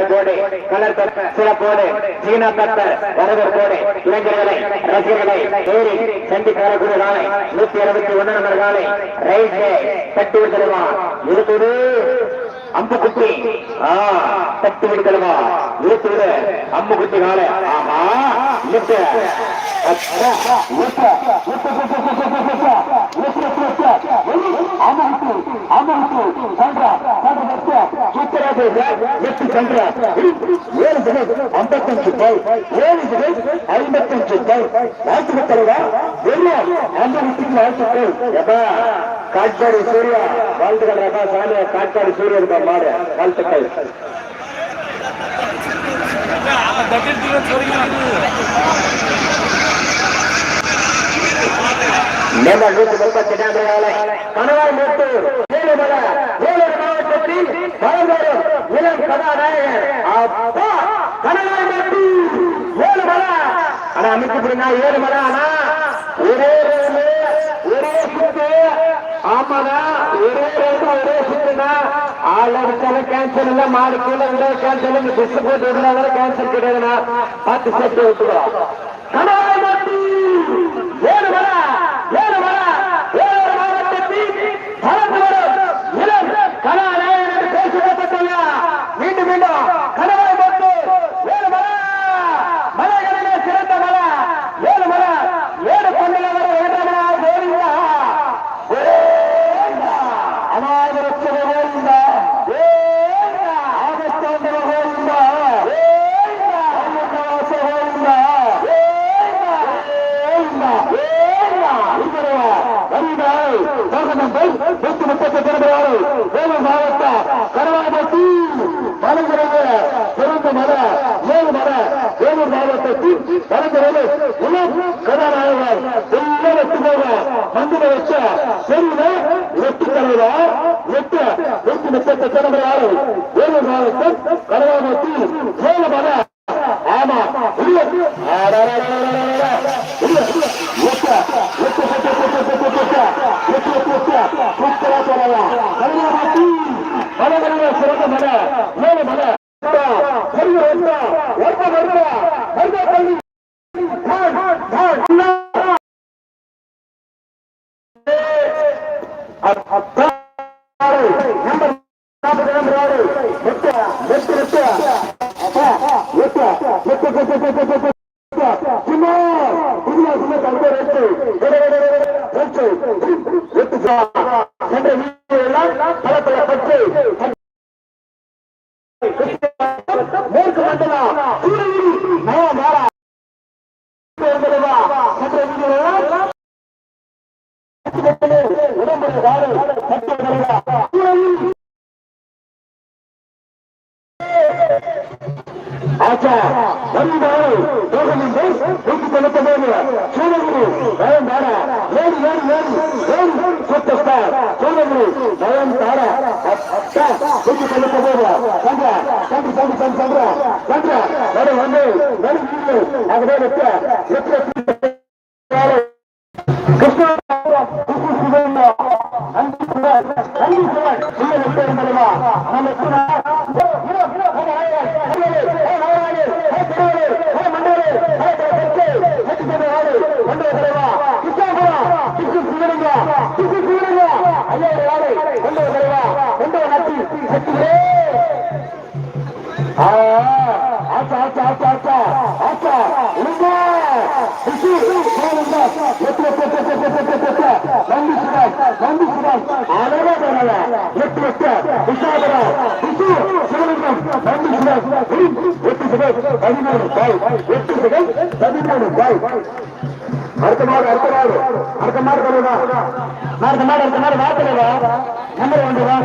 கண்ணீர் போடு கலர் தட்ட சிறப்போடு சீனா தட்ட வரவர் கோடு இளைஞர்களை ரசிகர்களை தேடி சந்திக்க வரக்கூடிய நாளை நூத்தி அறுபத்தி ஒன்னு நம்பர் காலை ரயில்வே தட்டு விடுதலுமா இருத்துடு அம்புக்குட்டி ஆ தட்டு விடுதலுமா இருத்துடு அம்புக்குட்டி காலை ஆமா லிப்ட் ಹೋದ ಎಷ್ಟು ಚಂದ್ರ ಏಳು ಜನ ಅಂಬತ್ತಂಚು ಬಾಯ್ ಏಳು ಜನ ಐವತ್ತಂಚು ಬಾಯ್ ಯಾಕೆ ಗೊತ್ತಲ್ವ ಎಲ್ಲ ಅಂದು ಹುಟ್ಟಿಗೆ ಆಯ್ತು ಯಬ್ಬ ಕಾಟ್ಪಾಡಿ ಸೂರ್ಯ ಬಾಲ್ತಗಳ ರಥ ಶಾಲೆ ಕಾಟ್ಪಾಡಿ ಸೂರ್ಯ ಅಂತ ಮಾಡೆ ಬಾಲ್ತಕ್ಕ ನಮ್ಮ ನೂರು ಬಂಬತ್ತು ಜನ ಕಣವ ಮುಟ್ಟು ಹೇಳಿ ಬಲ ஆனா அமைச்சு புரியுதா ஏழுமல ஆனா ஒரே ஒரே சுத்து ஆமாடா ஒரே ஒரே சுத்துனா ஆள் அடிச்சாலும் கேன்சல் இல்ல. மாடு கீழே விட கேன்சல் போட்டு விடுறதால கேன்சல் கிடையாதுண்ணா. பார்த்து சேர்த்து விட்டுருவோம் வருகிறாய் நூத்தி முப்பத்தி பிறந்தாரு வேலூர் மாவட்டம் கருவாபட்டி மலைகிறது சிறந்த மலை ஏழு வேலூர் மாவட்டத்தில் வளர்கிறது கதாநாயகர் வெற்றி போக மந்திர வச்ச தலைவர் எட்டு நூத்தி முப்பத்தி ஆறு வேலூர் மாவட்டம் கருவாபட்டி ஏழு மலை. ಸುಮ್ಮನೆ ತಂದು ರಸ್ತೆ உடம்புடைய வாழை பட்டு சூரியகிரி ஆச்சா வந்தாரு தோகமின்றி நூத்தி தொண்ணூத்தி மூணு சூழகுரு நயம் தார ஏழு ஏழு ஏழு ஏழு சூப்பர் ஸ்டார் சூழகுரு நயம் தார அத்தா நூத்தி தொண்ணூத்தி மூணு சந்திரா சந்திர சந்திர சந்திர சந்திரா நடு வந்து நடு வீடு ஆகவே வெற்ற வெற்ற நன்றி சிவன் நன்றி சிவன் இல்ல வெற்ற பதிமூணு பாய் அடுத்த மாடு அடுத்த மாடு அடுத்த மாடு. அடுத்த மாடு அடுத்த மாடு நம்பர் ஒன்று வா